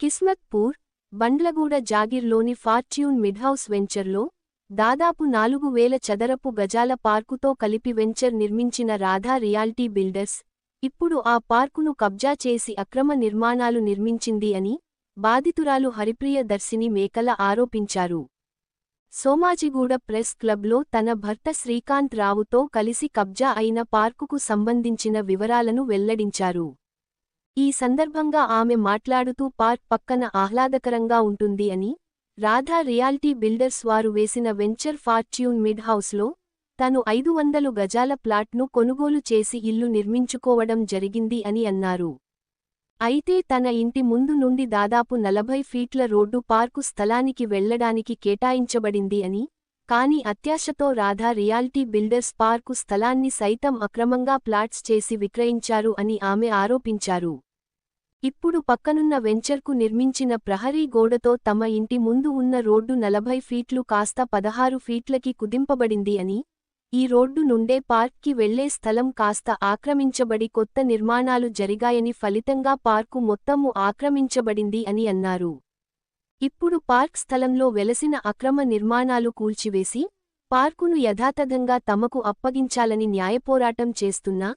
కిస్మత్పూర్ బండ్లగూడ జాగిర్లోని Fortune Midhouse వెంచర్లో దాదాపు నాలుగు వేల చదరపు గజాల పార్కుతో కలిపి వెంచర్ నిర్మించిన రాధా రియాల్టీ బిల్డర్స్ ఇప్పుడు ఆ పార్కును కబ్జా చేసి అక్రమ నిర్మాణాలు నిర్మించింది అని బాధితురాలు హరిప్రియ దర్శిని మేకల ఆరోపించారు. సోమాజిగూడ ప్రెస్ క్లబ్లో తన భర్త శ్రీకాంత్ రావుతో కలిసి కబ్జా అయిన పార్కుకు సంబంధించిన వివరాలను వెల్లడించారు. ఈ సందర్భంగా ఆమె మాట్లాడుతూ పార్క్ పక్కన ఆహ్లాదకరంగా ఉంటుంది అని రాధా రియాల్టీ బిల్డర్స్ వారు వేసిన వెంచర్ ఫార్చ్యూన్ మిడ్ హౌస్లో తను ఐదు వందలు గజాల ప్లాట్ను కొనుగోలు చేసి ఇల్లు నిర్మించుకోవడం జరిగింది అని అన్నారు. అయితే తన ఇంటి ముందు నుండి దాదాపు నలభై ఫీట్ల రోడ్డు పార్కు స్థలానికి వెళ్ళడానికి కేటాయించబడింది అని కాని అత్యాశతో రాధా రియాల్టీ బిల్డర్స్ పార్కు స్థలాన్ని సైతం అక్రమంగా ప్లాట్స్ చేసి విక్రయించారు అని ఆమె ఆరోపించారు. ఇప్పుడు పక్కనున్న వెంచర్కు నిర్మించిన ప్రహరీ గోడతో తమ ఇంటి ముందు ఉన్న రోడ్డు నలభై ఫీట్లు కాస్త పదహారు ఫీట్లకి కుదింపబడింది అని ఈ రోడ్డు నుండే పార్క్కి వెళ్ళే స్థలం కాస్త ఆక్రమించబడి కొత్త నిర్మాణాలు జరిగాయని ఫలితంగా పార్కు మొత్తము ఆక్రమించబడింది అని అన్నారు. ఇప్పుడు పార్క్ స్థలంలో వెలసిన అక్రమ నిర్మాణాలు కూల్చివేసి పార్కును యథాతథంగా తమకు అప్పగించాలని న్యాయపోరాటం చేస్తున్నా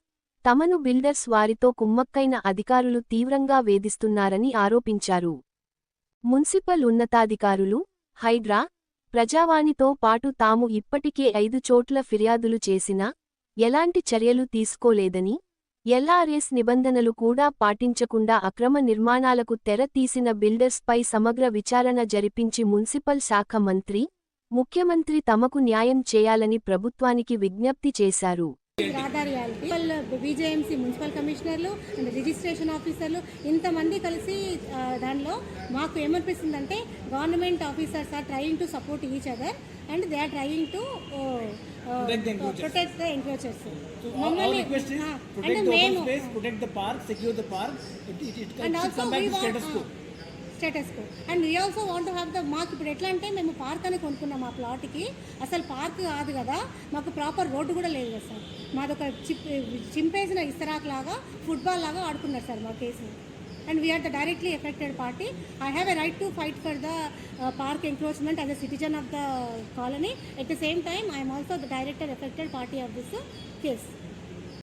తమను బిల్డర్స్ వారితో కుమ్మక్కైన అధికారులు తీవ్రంగా వేధిస్తున్నారని ఆరోపించారు. మున్సిపల్ ఉన్నతాధికారులు హైడ్రా ప్రజావాణితో పాటు తాము ఇప్పటికే ఐదు చోట్ల ఫిర్యాదులు చేసినా ఎలాంటి చర్యలు తీసుకోలేదని ఎల్ఆర్ఎస్ నిబంధనలు కూడా పాటించకుండా అక్రమ నిర్మాణాలకు తెర తీసిన బిల్డర్స్పై సమగ్ర విచారణ జరిపించి మున్సిపల్ శాఖ మంత్రి ముఖ్యమంత్రి తమకు న్యాయం చేయాలని ప్రభుత్వానికి విజ్ఞప్తి చేశారు. రాధా బీజేఎంసీ మున్సిపల్ కమిషనర్లు అండ్ రిజిస్ట్రేషన్ ఆఫీసర్లు ఇంతమంది కలిసి దానిలో మాకు ఏమనిపిస్తుందంటే government officers are trying to support each other. And they are trying to protect the encroachers protect అంటే మేము secure the park. It, it, it, and also status quo. Status quo and we also want to have the మాకు ఇప్పుడు ఎట్లా అంటే మేము park అని కొనుక్కున్నాం ఆ ప్లాట్కి అసలు పార్క్ కాదు కదా. మాకు ప్రాపర్ రోడ్డు కూడా లేదు కదా సార్. మాదొక చిప్ చింపేసిన ఇస్తరాక్ లాగా ఫుట్బాల్ లాగా ఆడుకున్నారు సార్ మా and we are the directly affected party. I have a right to fight for the uh, park encroachment as a citizen of the colony. At the same time, I am also the director affected party of this uh, case.